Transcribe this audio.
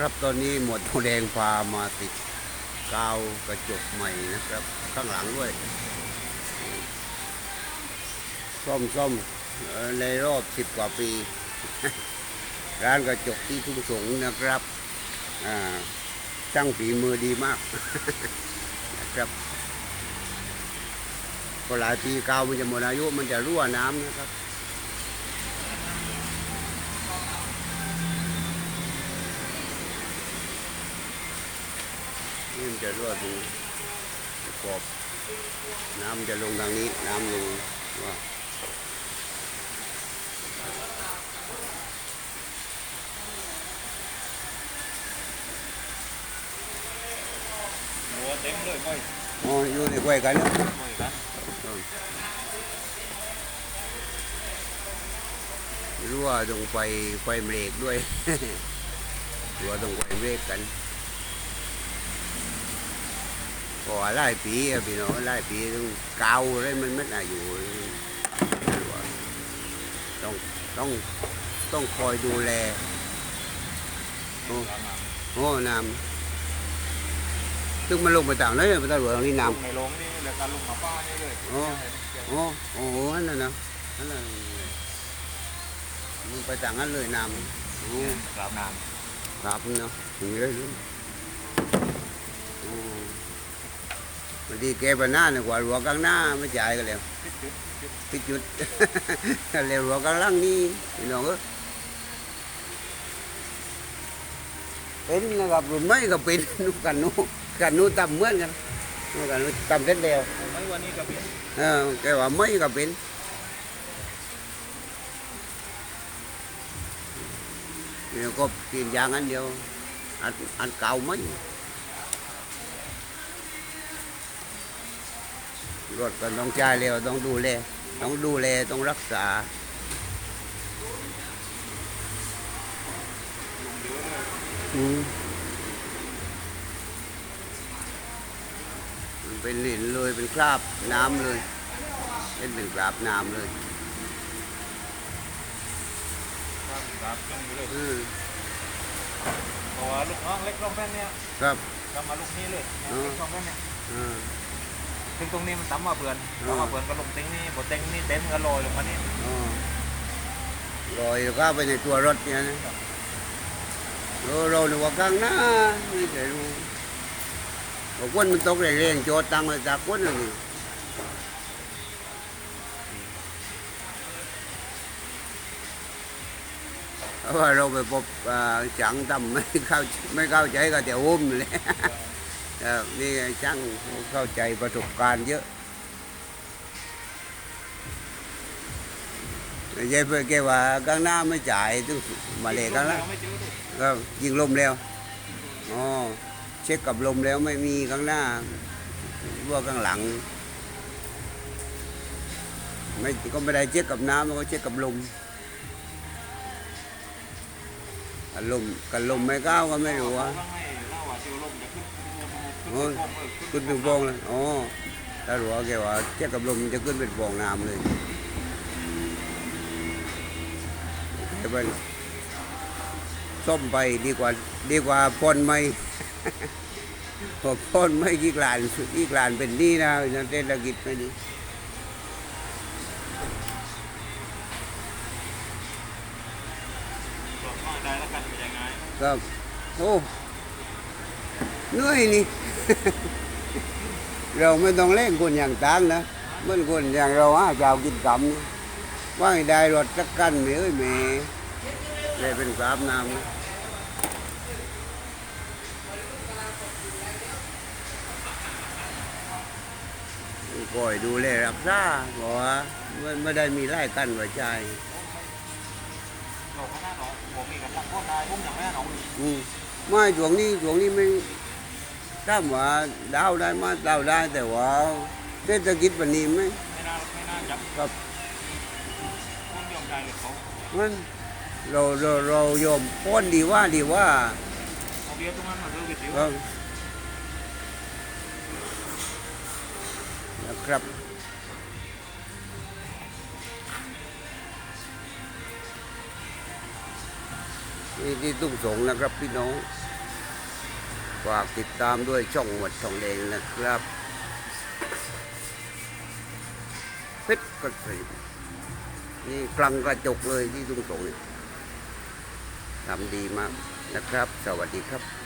ครับตอนนี้หมวดทองแดงพามาติดกาวกระจกใหม่นะครับ ข้างหลังด้วย ซ่อมซ่อมในรอบสิบกว่าปี ร้านกระจกที่ทุ่งสงนะครับช่างฝีมือดีมากนะครับพอหลายปีกาวมันจะหมดอายุมันจะรั่วน้ำนะครับ นี่มันจะรั่วตรงขอบ น้ำจะลงทางนี้ น้ำลงว่าหัวเต็มเลยไม่อ๋ออยู่ในกล้วยกันเนอะไม่ครับรั่วตรงไฟไฟเบรกด้วย รั่วตรงไฟเบรกกัน พอหลายปีอะพี่น้องหลายปีต้องเกาอะไรมันไม่น่าอยู่ต้องต้องต้องคอยดูแลโอ้โอ้น้ำซึ่งมันลงไปต่างเลยมันตำรวจตรงนี้ำน้ำในโรงนี่แล้วการลงมาป้านี่เลยอ๋อโอ้โอ้โหนั่นน่ะนะนั่นน่ะมึงไปต่างนั้นเลยน้ำกราบน้ครับเนาะถึงเลยลูกโอ้ บางทีแกไปหน้าเนี่ยกว่าหัวกลางหน้าไม่จ่ายกันแล้วพิจุดแล้วหัวกลางหล่างนี่พี่น้องเอ้ยเป็นนะครับรุ่นไม่ก็เป็นนุกันนู้กันนู้ตำเหมือนกันนู้กันนู้ตำเสร็จแล้วไม่วันนี้ก็เป็นเออแกว่าไม่ก็เป็นเดี๋ยวก็กินยางอันเดียวอันอันเก่าไม่ รถก็ต้องจ่ายแล้วต้องดูแลต้องดูแลต้องรักษาอืมมันเป็นหลินเลยเป็นคราบน้ำเลยเป็นเป็นคราบน้ำเลยครับขึ้นอยู่เลยอืมเพราะว่าลูกน้องเล็กร่องแป้นเนี่ยครับ ก็มาลูกนี้เลยอ๋อเล็กร่องแป้นเนี่ยอ่า ถึงตรงนี้มันต่ำมาเพื่อนอ๋อต่ำมาเพื่อนก็ลงเต็งนี่บนเต็งนี่เต็มก็ลอยลงมานี่อ๋อลอยเข้าไปในตัวรถเนี่ยนะเราเราหนูว่ากลางหน้าไม่ใช่รู้บอกว่ามันตกแรงๆโจดตังเลยจากคนเลยนี่เพราะว่าเราไปพบอ่าจังทำไม่เข้าไม่เข้าใจก็จะอุ้มเลยเออ นี่ช่างเข้าใจประสบการณ์เยอะยายเพื่อแกว่ากลางหน้าไม่จ่ายต้องมาเลยกลางหน้าไม่เจอเลยก็ยิงลมแล้วอ๋อเช็คกับลมแล้วไม่มีข้างหน้าว่าข้างหลังไม่ก็ไม่ได้เช็คกับน้ำมันก็เช็คกับลมลมกับลมไม่ก้าวก็ไม่รู้ว่า โอ้ยขึ้นเป็นฟองเลยอ๋อถ้ารู้ว่าแกว่าเช็คกับลมมันจะขึ้นเป็นฟองน้ำเลยแกเป็นส้มไปดีกว่าดีกว่าพ่นไม่พอพ่นไม่กี่กลานกี่กลานเป็นหนี่นะเศรษฐกิจไม่ดีบอกว่าได้แล้วกันเป็นยังไงก็โอ้เห นื่อยนี่ เราไม่ต้องเล่นคนอย่างตางนะเหมันคนอย่างเราหาเจ้ากินกำนี่ว่าให้ได้รถสักกันไหมเอ้ยแหม่เลยเป็นกราบน้ำนะก่อยดูแลรักษาบอกว่ามันไม่ได้มีไล่กันไว้ใจเราก็น่าหนองผมมีกับตั้งก้นได้ผมยังไม่น่าหนองเลยอืมไม่ช่วงนี้ช่วงนี้ไม่ ถ้าว่าดาวได้มาดาวได้แต่ว่าเศรษฐกิจวันนี้ไม่ไม่น่าไม่น่าจับครับคนยอมใจเลยเขามันเราเราเรายอมพ้นดีว่าดีว่าเอาเบียร์ตรงนั้นมาเจอวิทยุครับนะครับนี่ที่ตุ้งสงนะครับพี่น้อง ฝากติดตามด้วยช่องหมวดทองแดงนะครับเพชรกระสีนี่กลังกระจกเลยที่ดุงสงทำดีมากนะครับ สวัสดีครับ